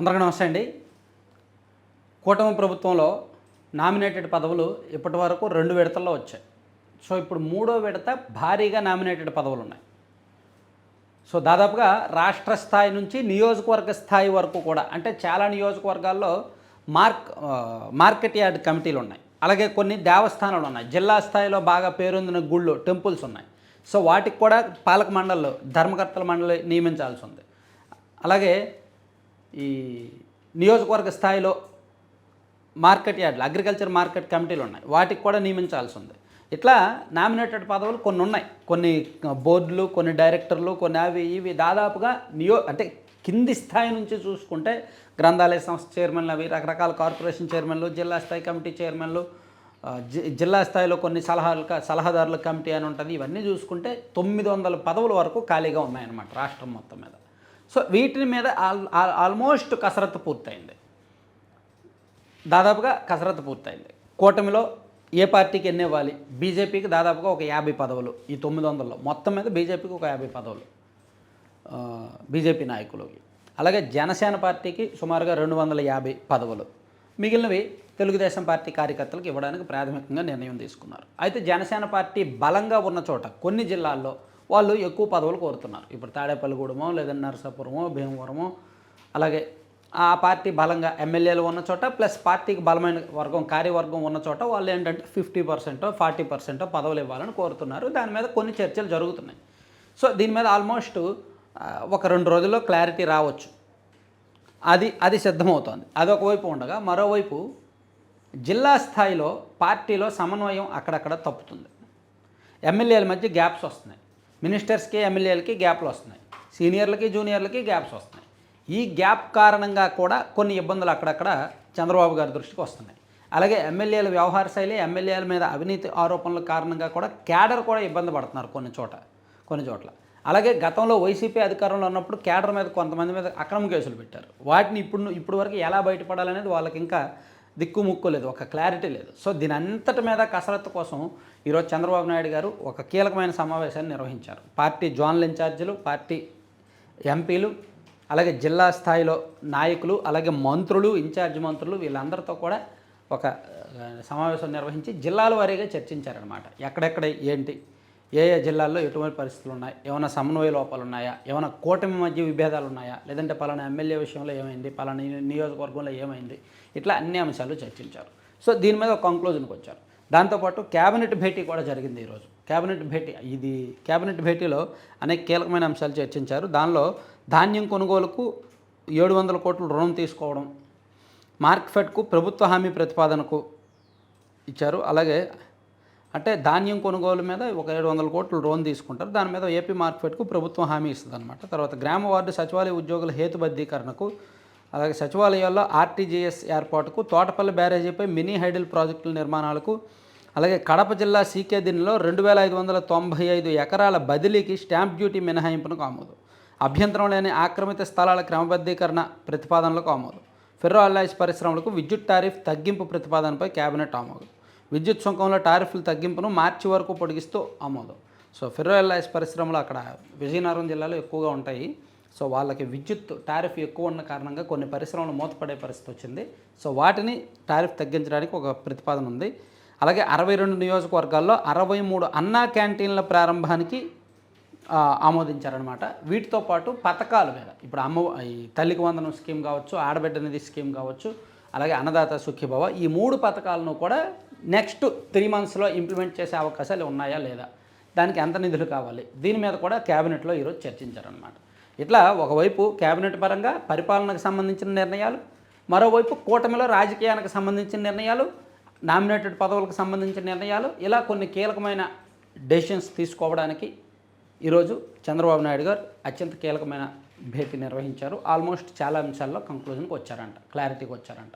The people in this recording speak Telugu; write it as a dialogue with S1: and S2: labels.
S1: అందరికీ నమస్తే అండి. కూటమి ప్రభుత్వంలో నామినేటెడ్ పదవులు ఇప్పటి వరకు రెండు విడతల్లో వచ్చాయి. సో ఇప్పుడు మూడో విడత భారీగా నామినేటెడ్ పదవులు ఉన్నాయి. సో దాదాపుగా రాష్ట్ర స్థాయి నుంచి నియోజకవర్గ స్థాయి వరకు కూడా అంటే చాలా నియోజకవర్గాల్లో మార్క్ మార్కెట్ యార్డ్ కమిటీలు ఉన్నాయి. అలాగే కొన్ని దేవస్థానాలు ఉన్నాయి. జిల్లా స్థాయిలో బాగా పేరొందిన గుళ్ళు టెంపుల్స్ ఉన్నాయి. సో వాటికి కూడా పాలక మండళ్ళు ధర్మకర్తల మండలి నియమించాల్సి ఉంది. అలాగే ఈ నియోజకవర్గ స్థాయిలో మార్కెట్ యార్డ్లు అగ్రికల్చర్ మార్కెట్ కమిటీలు ఉన్నాయి. వాటికి కూడా నియమించాల్సి ఉంది. ఇట్లా నామినేటెడ్ పదవులు కొన్ని ఉన్నాయి. కొన్ని బోర్డులు కొన్ని డైరెక్టర్లు కొన్ని అవి ఇవి దాదాపుగా నియో అంటే కింది స్థాయి నుంచి చూసుకుంటే గ్రంథాలయ సంస్థ చైర్మన్లు అవి రకరకాల కార్పొరేషన్ చైర్మన్లు జిల్లా స్థాయి కమిటీ చైర్మన్లు జి జిల్లా స్థాయిలో కొన్ని సలహాలు సలహాదారుల కమిటీ అని ఉంటుంది. ఇవన్నీ చూసుకుంటే తొమ్మిది వందల పదవుల వరకు ఖాళీగా ఉన్నాయన్నమాట రాష్ట్రం మొత్తం మీద. సో వీటిని మీద ఆల్ ఆల్మోస్ట్ కసరత్తు పూర్తయింది. దాదాపుగా కసరత్తు పూర్తయింది. కూటమిలో ఏ పార్టీకి ఎన్ని ఇవ్వాలి బీజేపీకి దాదాపుగా ఒక యాభై పదవులు ఈ తొమ్మిది వందల్లో మొత్తం మీద బీజేపీకి ఒక యాభై పదవులు బీజేపీ నాయకులకి. అలాగే జనసేన పార్టీకి సుమారుగా రెండు వందల యాభై పదవులు. మిగిలినవి తెలుగుదేశం పార్టీ కార్యకర్తలకు ఇవ్వడానికి ప్రాథమికంగా నిర్ణయం తీసుకున్నారు. అయితే జనసేన పార్టీ బలంగా ఉన్న చోట కొన్ని జిల్లాల్లో వాళ్ళు ఎక్కువ పదవులు కోరుతున్నారు. ఇప్పుడు తాడేపల్లిగూడెమో లేదంటే నరసాపురమో భీమవరమో అలాగే ఆ పార్టీ బలంగా ఎమ్మెల్యేలు ఉన్న చోట ప్లస్ పార్టీకి బలమైన వర్గం కార్యవర్గం ఉన్న చోట వాళ్ళు ఏంటంటే ఫిఫ్టీ పర్సెంటో ఫార్టీ పర్సెంటో పదవులు ఇవ్వాలని కోరుతున్నారు. దాని మీద కొన్ని చర్చలు జరుగుతున్నాయి. సో దీని మీద ఆల్మోస్ట్ ఒక రెండు రోజుల్లో క్లారిటీ రావచ్చు. అది అది సిద్ధమవుతోంది. అది ఒకవైపు ఉండగా మరోవైపు జిల్లా స్థాయిలో పార్టీలో సమన్వయం అక్కడక్కడ తప్పుతుంది. ఎమ్మెల్యేల మధ్య గ్యాప్స్ వస్తున్నాయి. మినిస్టర్స్కి ఎమ్మెల్యేలకి గ్యాప్లు వస్తున్నాయి. సీనియర్లకి జూనియర్లకి గ్యాప్స్ వస్తున్నాయి. ఈ గ్యాప్ కారణంగా కూడా కొన్ని ఇబ్బందులు అక్కడక్కడ చంద్రబాబు గారి దృష్టికి వస్తున్నాయి. అలాగే ఎమ్మెల్యేల వ్యవహార శైలి ఎమ్మెల్యేల మీద అవినీతి ఆరోపణల కారణంగా కూడా క్యాడర్ కూడా ఇబ్బంది పడుతున్నారు కొన్ని చోట కొన్ని చోట్ల. అలాగే గతంలో వైసీపీ అధికారంలో ఉన్నప్పుడు క్యాడర్ మీద కొంతమంది మీద అక్రమ కేసులు పెట్టారు. వాటిని ఇప్పుడు ఇప్పుడు వరకు ఎలా బయటపడాలనేది వాళ్ళకి ఇంకా దిక్కు ముక్కు లేదు ఒక క్లారిటీ లేదు. సో దీని అంతటి మీద కసరత్తు కోసం ఈరోజు చంద్రబాబు నాయుడు గారు ఒక కీలకమైన సమావేశాన్ని నిర్వహించారు. పార్టీ జోన్ల ఇన్ఛార్జీలు పార్టీ ఎంపీలు అలాగే జిల్లా స్థాయిలో నాయకులు అలాగే మంత్రులు ఇన్ఛార్జ్ మంత్రులు వీళ్ళందరితో కూడా ఒక సమావేశం నిర్వహించి జిల్లాల వారీగా చర్చించారనమాట ఎక్కడెక్కడ ఏంటి? ఏ ఏ జిల్లాల్లో ఎటువంటి పరిస్థితులు ఉన్నాయి? ఏమైనా సమన్వయ లోపాలు ఉన్నాయా? ఏమైనా కూటమి మధ్య విభేదాలు ఉన్నాయా? లేదంటే పలానా ఎమ్మెల్యే విషయంలో ఏమైంది? పలానా ని- నియోజకవర్గంలో ఏమైంది? ఇట్లా అన్ని అంశాలు చర్చించారు. సో దీని మీద ఒక కంక్లూజన్కి వచ్చారు. దాంతోపాటు క్యాబినెట్ భేటీ కూడా జరిగింది ఈరోజు. క్యాబినెట్ భేటీ ఇది క్యాబినెట్ భేటీలో అనేక కీలకమైన అంశాలు చర్చించారు. దానిలో ధాన్యం కొనుగోలుకు ఏడు వందల కోట్లు రుణం తీసుకోవడం మార్క్ఫెడ్కు ప్రభుత్వ హామీ ప్రతిపాదనకు ఇచ్చారు. అలాగే అంటే ధాన్యం కొనుగోలు మీద ఒక ఏడు వందల కోట్లు లోన్ తీసుకుంటారు. దాని మీద ఏపీ మార్కెట్కు ప్రభుత్వం హామీ ఇస్తుంది అనమాట తర్వాత గ్రామ వార్డు సచివాలయ ఉద్యోగుల హేతుబద్ధీకరణకు అలాగే సచివాలయాల్లో ఆర్టీజీఎస్ ఏర్పాటుకు తోటపల్లి బ్యారేజీపై మినీ హైడల్ ప్రాజెక్టుల నిర్మాణాలకు అలాగే కడప జిల్లా సీకే దీనిలో రెండు వేల ఐదు వందల తొంభై ఐదు ఎకరాల బదిలీకి స్టాంప్ డ్యూటీ మినహాయింపునకు ఆమోదు. అభ్యంతరం లేని ఆక్రమిత స్థలాల క్రమబద్ధీకరణ ప్రతిపాదనలకు ఆమోదు. ఫెర్రో అల్లాయిస్ పరిశ్రమలకు విద్యుత్ టారిఫ్ తగ్గింపు ప్రతిపాదనపై కేబినెట్ ఆమోదు. విద్యుత్ సుంకంలో టారిఫ్లు తగ్గింపును మార్చి వరకు పొడిగిస్తూ ఆమోదం. సో ఫెర్రో అల్లాయిస్ పరిశ్రమలు అక్కడ విజయనగరం జిల్లాలో ఎక్కువగా ఉంటాయి. సో వాళ్ళకి విద్యుత్ టారిఫ్ ఎక్కువ ఉన్న కారణంగా కొన్ని పరిశ్రమలు మూతపడే పరిస్థితి వచ్చింది. సో వాటిని టారిఫ్ తగ్గించడానికి ఒక ప్రతిపాదన ఉంది. అలాగే అరవై రెండు నియోజకవర్గాల్లో అరవై మూడు అన్నా క్యాంటీన్ల ప్రారంభానికి ఆమోదించారనమాట వీటితో పాటు పథకాల మీద ఇప్పుడు అమ్మ ఈ తల్లికి వందనం స్కీమ్ కావచ్చు ఆడబిడ్డ నిధి స్కీమ్ కావచ్చు అలాగే అన్నదాత సుఖీభవ. ఈ మూడు పథకాలను కూడా నెక్స్ట్ త్రీ మంత్స్లో ఇంప్లిమెంట్ చేసే అవకాశాలు ఉన్నాయా లేదా? దానికి ఎంత నిధులు కావాలి? దీని మీద కూడా క్యాబినెట్లో ఈరోజు చర్చించారనమాట ఇట్లా ఒకవైపు క్యాబినెట్ పరంగా పరిపాలనకు సంబంధించిన నిర్ణయాలు మరోవైపు కూటమిలో రాజకీయానికి సంబంధించిన నిర్ణయాలు నామినేటెడ్ పదవులకు సంబంధించిన నిర్ణయాలు ఇలా కొన్ని కీలకమైన డెసిషన్స్ తీసుకోవడానికి ఈరోజు చంద్రబాబు నాయుడు గారు అత్యంత కీలకమైన భేటీ నిర్వహించారు. ఆల్మోస్ట్ చాలా అంశాల్లో కంక్లూజన్కి వచ్చారంట క్లారిటీకి వచ్చారంట.